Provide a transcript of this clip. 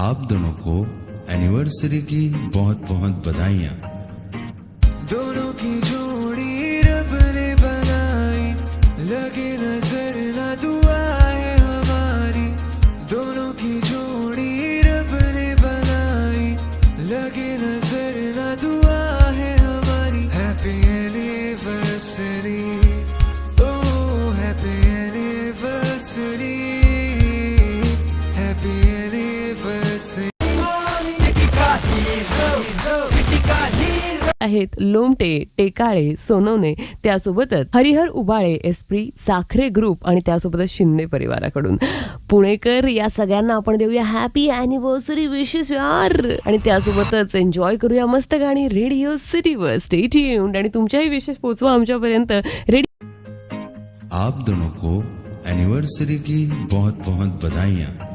आप दोनों को एनिवर्सरी की बहुत बहुत बधाइयाँ। दोनों की जोड़ी रब ने बनाई, लगे नज़र ना दुआ है हमारी। दोनों की जोड़ी रब ने बनाई, लगे नज़र ना दुआ है हमारी। हैप्पी एनिवर्सरी ओ हैप्पी एनिवर्सरी हैप्पी एनिवर्सरी आहेत लोमटे टेकाळे सोनवणे त्यासोबतच हरिहर उबाळे एसप्री साखरे ग्रुप आणि त्यासोबतच शिंदे परिवाराकडून. पुणेकर या सगळ्यांना आपण देऊया हॅपी अॅनिव्हर्सरी विशेष यार! आणि त्यासोबतच एन्जॉय करूया मस्त गाणी रेडिओ सिटीवर स्टेट येऊन आणि तुमच्याही विशेष पोचवा आमच्यापर्यंत. रेडिओ आप दोनों को एनिवर्सरी की बहुत बहुत बधाइयां.